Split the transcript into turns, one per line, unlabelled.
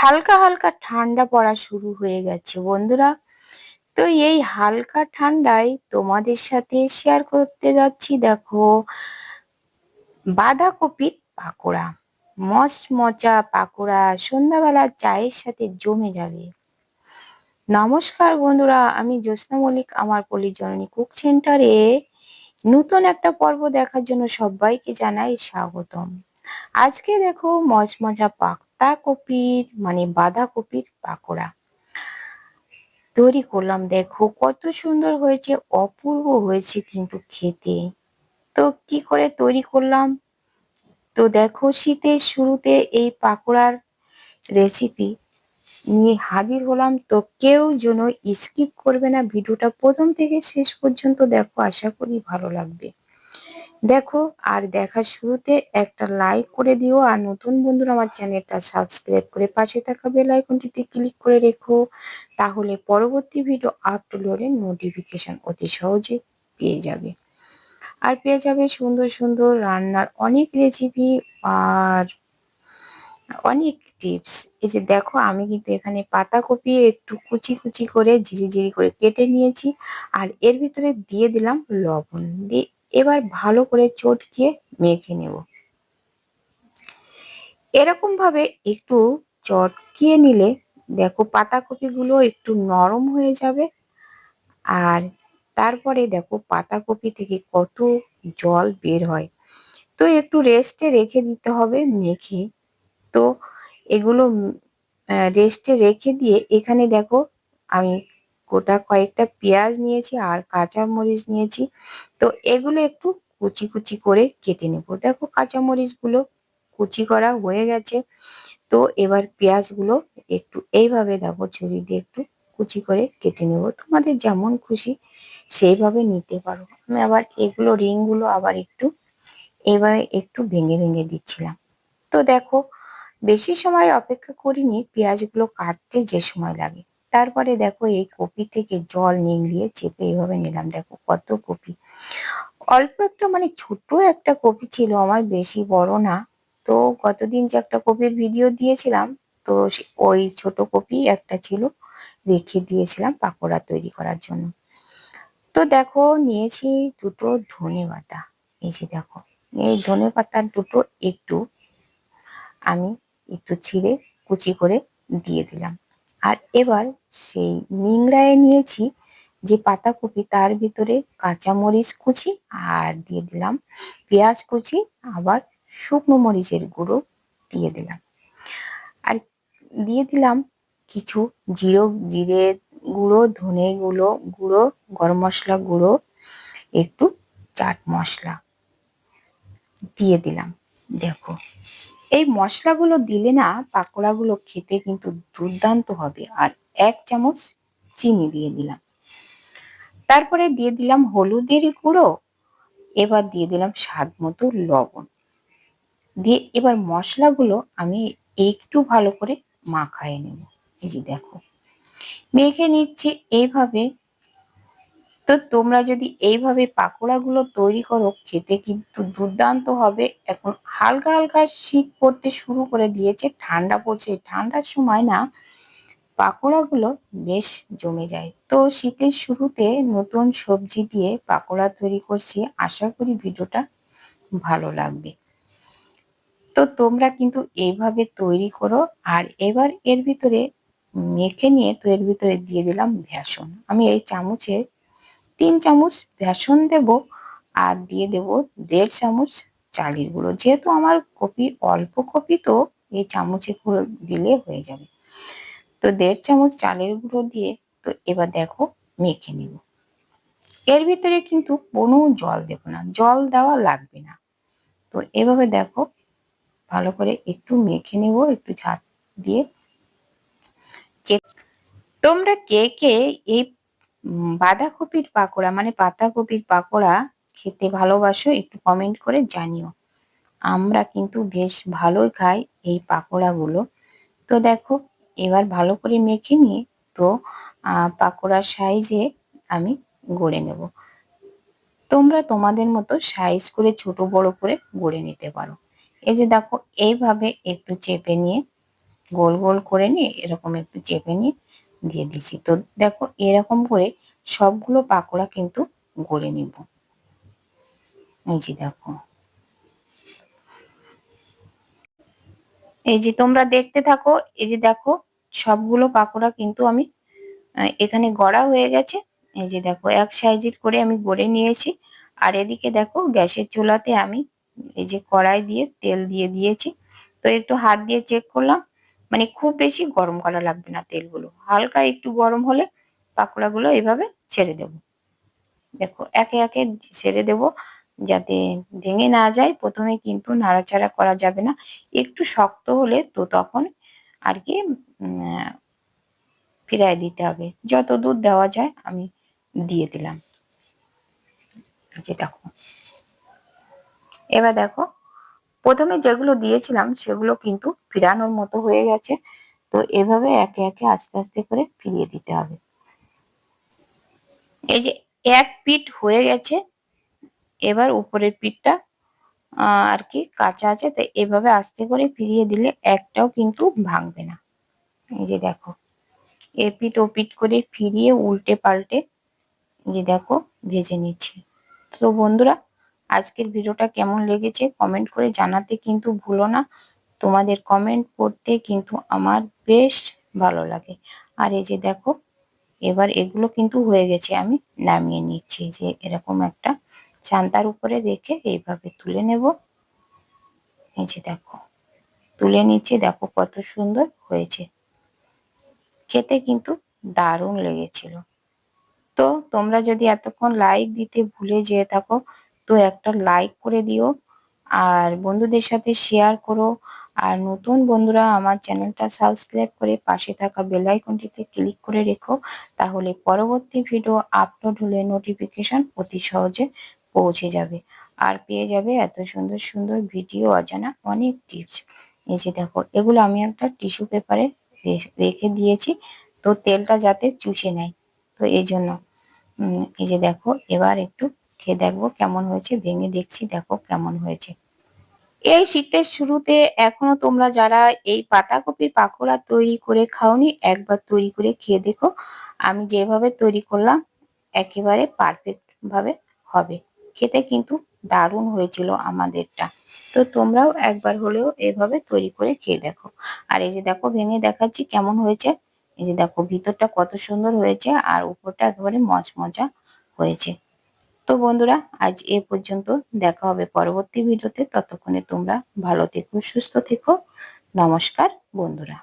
হালকা হালকা ঠান্ডা পড়া শুরু হয়ে গেছে, বন্ধুরা। তো এই হালকা ঠান্ডায় তোমাদের সাথে শেয়ার করতে যাচ্ছি, দেখো, বাঁধাকপির পাকোড়া। মচমচা পাকোড়া, সন্ধ্যাবেলা চায়ের সাথে জমে যাবে। নমস্কার, বন্ধুরা। আমি জ্যোৎস্না মল্লিক, আমার পলিজননী কুক সেন্টারে। নতুন একটা পর্ব দেখার জন্য সবাইকে জানাই স্বাগতম। আজকে দেখো মচমচা পাক্তা কপির মানে বাঁধাকপির পাকোড়া। তৈরি করলাম, দেখো কত সুন্দর হয়েছে, অপূর্ব হয়েছে কিন্তু খেতে। তো কি করে তৈরি করলাম? তো দেখো শীতের শুরুতে এই পাকোড়ার রেসিপি নিয়ে হাজির হলাম। তো কেউ যেন স্কিপ করবে না, ভিডিওটা প্রথম থেকে শেষ পর্যন্ত দেখো, আশা করি ভালো লাগবে। দেখো, আর দেখার শুরুতে একটা লাইক করে দিও, আর নতুন বন্ধুরা আমার চ্যানেলটা সাবস্ক্রাইব করে পাশে থাকা বেল আইকনটিতে ক্লিক করে রেখো। তাহলে পরবর্তী ভিডিও আপলোডের নোটিফিকেশন অতি সহজে পেয়ে যাবে। আর পেয়ে যাবে সুন্দর সুন্দর রান্নার অনেক রেসিপি আর অনেক টিপস এই যে দেখো, আমি কিন্তু এখানে পাতাকপি একটু কুচি কুচি করে ঝিরি ঝিরি করে কেটে নিয়েছি, আর এর ভিতরে দিয়ে দিলাম লবণ। দিয়ে এবার ভালো করে চটকিয়ে মেখে নেব। এরকম ভাবে একটু চটকিয়ে নিলে দেখো পাতাকপিগুলো একটু নরম হয়ে যাবে আর তারপরে দেখো পাতাকপি থেকে কত জল বের হয়। তো একটু রেস্টে রেখে দিতে হবে মেখে। তো এগুলো রেস্টে রেখে দিয়ে এখানে দেখো আমি গোটা কয়েকটা পেঁয়াজ নিয়েছি আর কাঁচা মরিচ নিয়েছি। তো এগুলো একটু কুচি কুচি করে কেটে নেব। দেখো কাঁচা মরিচগুলো কুচি করা হয়ে গেছে। তো এবার পেঁয়াজগুলো একটু এইভাবে দেখো ছুরি দিয়ে একটু কুচি করে কেটে নেব। তোমাদের যেমন খুশি সেইভাবে নিতে পারো। আমি আবার এগুলো রিংগুলো আবার একটু এইভাবে একটু ভেঙে ভেঙে দিচ্ছিলাম। তো দেখো, বেশি সময় অপেক্ষা করিনি, পেঁয়াজগুলো কাটতে যে সময় লাগে। তারপরে দেখো এই কপি থেকে জল নিংড়িয়ে চেপে এইভাবে নিলাম। দেখো কত কপি। অল্প একটা মানে ছোট একটা কপি ছিল, আমার বেশি বড় না। তো গতদিন যে একটা কপির ভিডিও দিয়েছিলাম, তো ওই ছোট কপি একটা ছিল, রেখে দিয়েছিলাম পাকোড়া তৈরি করার জন্য। তো দেখো নিয়েছি দুটো ধনে পাতা। এই যে দেখো, এই ধনে পাতার দুটো একটু আমি একটু ছিঁড়ে কুচি করে দিয়ে দিলাম। আর এবার সেই নিংড়ায় নিয়েছি যে পাতাকপি, তার ভিতরে কাঁচামরিচ কুচি আর দিয়ে দিলাম পেঁয়াজ কুচি, আবার শুকনো মরিচের গুঁড়ো দিয়ে দিলাম। আর দিয়ে দিলাম কিছু জিরো, জিরে গুঁড়ো, ধনে গুঁড়ো গুঁড়ো, গরম মশলা গুঁড়ো, একটু চাট মশলা দিয়ে দিলাম। দেখো এই মশলাগুলো দিলে না পাকোড়াগুলো খেতে কিন্তু দুর্দান্ত হবে। আর এক চামচ চিনি দিয়ে দিলাম। তারপরে দিয়ে দিলাম হলুদের গুঁড়ো, এবার দিয়ে দিলাম স্বাদ মতো লবণ। দিয়ে এবার মশলাগুলো আমি একটু ভালো করে মাখায় নেব। এই যে দেখো, মেখে নিচ্ছি এইভাবে তো তোমরা যদি এইভাবে পাকোড়াগুলো তৈরি করো, খেতে কিন্তু দুর্দান্ত হবে। এখন হালকা হালকা শীত পড়তে শুরু করে দিয়েছে, ঠান্ডা পড়ছে। ঠান্ডার সময় না পাকোড়াগুলো বেশ জমে যায়। তো শীতের শুরুতে নতুন সবজি দিয়ে পাকোড়া তৈরি করছি। আশা করি ভিডিওটা ভালো লাগবে। তো তোমরা কিন্তু এইভাবে তৈরি করো। আর এবার এর ভিতরে মেখে নিয়ে তো এর ভিতরে দিয়ে দিলাম ভেসন আমি এই চামচের তিন চামচ বেসন দেব আর দিয়ে দেব দেড় চামচ চালের গুঁড়ো। যেহেতু আমার কপি অল্প কপি, তো এই চামচে গুঁড়ো দিলে হয়ে যাবে। তো দেড় চামচ চালের গুঁড়ো দিয়ে তো এবার দেখো মেখে নিব। এর ভিতরে কিন্তু কোনো জল দেব না, জল দেওয়া লাগবে না। তো এভাবে দেখো ভালো করে একটু মেখে নেব, একটু ঝাঁট দিয়ে। তোমরা কে কে এই বাঁধাকপির পাকোড়া মানে পাতাকপির পাকোড়া খেতে ভালোবাসো, একটু কমেন্ট করে জানিও। আমরা কিন্তু বেশ ভালোই খাই এই পাকোড়াগুলো। তো দেখো, এবার ভালো করে মেখে নিয়ে তো পাকোড়ার সাইজে আমি গড়ে নেব। তোমরা তোমাদের মতো সাইজ করে ছোট বড় করে গড়ে নিতে পারো। এই যে দেখো, এইভাবে একটু চেপে নিয়ে, গোল গোল করে নিয়ে, এরকম একটু চেপে নিয়ে দিয়ে দিচ্ছি। তো দেখো এরকম করে সবগুলো পাকোড়া কিন্তু গড়ে নিব। এই যে দেখো। এই যে তোমরা দেখতে থাকো, এই যে দেখো সবগুলো পাকোড়া কিন্তু আমি এখানে গড়া হয়ে গেছে। এই যে দেখো এক সাইজের করে আমি গড়ে নিয়েছি। আর এদিকে দেখো গ্যাসের চুলাতে আমি এই যে কড়াই দিয়ে তেল দিয়ে দিয়েছি। তো একটু হাত দিয়ে চেক করলাম। মানে খুব বেশি গরম করা লাগবে না তেলগুলো। হালকা একটু গরম হলে পাকোড়াগুলো এভাবে ছেড়ে দেব। দেখো, একে একে ছেড়ে দেব যাতে ভেঙে না যায়। প্রথমে কিন্তু নাড়াচাড়া করা যাবে না। একটু শক্ত হলে তো তখন আর কি ফিরাই দিতে হবে। যত দুধ দেওয়া যায়, আমি দিয়ে দিলাম। যে দেখো। এবার দেখো প্রথমে যেগুলো দিয়েছিলাম সেগুলো কিন্তু ফিরানোর মতো হয়ে গেছে। তো এভাবে একে একে আস্তে আস্তে করে ফিরিয়ে দিতে হবে। এই যে এক পিঠ হয়ে গেছে, এবার উপরের পিঠটা আর কি কাঁচা আছে, তো এভাবে আস্তে করে ফিরিয়ে দিলে একটাও কিন্তু ভাঙবে না। এই যে দেখো এপিট ওপিট করে ফিরিয়ে উল্টে পাল্টে যে দেখো, ভেজে নিচ্ছি। তো বন্ধুরা আজকের ভিডিওটা কেমন লেগেছে কমেন্ট করে জানাতে কিন্তু ভুলো না। তোমাদের কমেন্ট পড়তে কিন্তু আমার বেশ ভালো লাগে। আর এই যে দেখো, এবার এগুলো কিন্তু হয়ে গেছে, আমি নামিয়ে নিচ্ছি। যে এরকম একটা চান্তার উপরে রেখে এইভাবে তুলে নেব। এই যে দেখো, তুলে নিচ্ছে, দেখো কত সুন্দর হয়েছে। খেতে কিন্তু দারুণ লেগেছিল। তো তোমরা যদি এতক্ষণ লাইক দিতে ভুলে যেয়ে থাকো তো একটা লাইক করে দিও আর বন্ধুদের সাথে শেয়ার করো। আর নতুন বন্ধুরা আমার চ্যানেলটা সাবস্ক্রাইব করে পাশে থাকা বেল আইকনটিতে ক্লিক করে রেখো। তাহলে পরবর্তী ভিডিও আপলোড হলে নোটিফিকেশন অতি সহজে পৌঁছে যাবে। আর পেয়ে যাবে এত সুন্দর সুন্দর ভিডিও অজানা অনেক টিপস এই যে দেখো, এগুলো আমি একটা টিস্যু পেপারে রেখে দিয়েছি। তো তেলটা যাতে চুষে নেয়। তো এই জন্য এই যে দেখো, এবার একটু খেয়ে দেখব কেমন হয়েছে, ভেঙে দেখছি, দেখো কেমন হয়েছে। এই শীতের শুরুতে এখনও তোমরা যারা এই পাতাকপির পাকোড়া তৈরি করে খাওনি, একবার তৈরি করে খেয়ে দেখো। আমি যেভাবে তৈরি করলাম, একেবারে পারফেক্ট ভাবে হবে। খেতে কিন্তু দারুণ হয়েছিল আমাদেরটা। তো তোমরাও একবার হলেও এভাবে তৈরি করে খেয়ে দেখো। আর এই যে দেখো, ভেঙে দেখাচ্ছি কেমন হয়েছে। এই যে দেখো, ভিতরটা কত সুন্দর হয়েছে আর উপরটা একেবারে মচমচা হয়েছে। তো বন্ধুরা, আজ এ পর্যন্ত দেখা হবে পরবর্তী ভিডিওতে। ততক্ষণে তোমরা ভালো থেকো, সুস্থ থেকো। নমস্কার বন্ধুরা।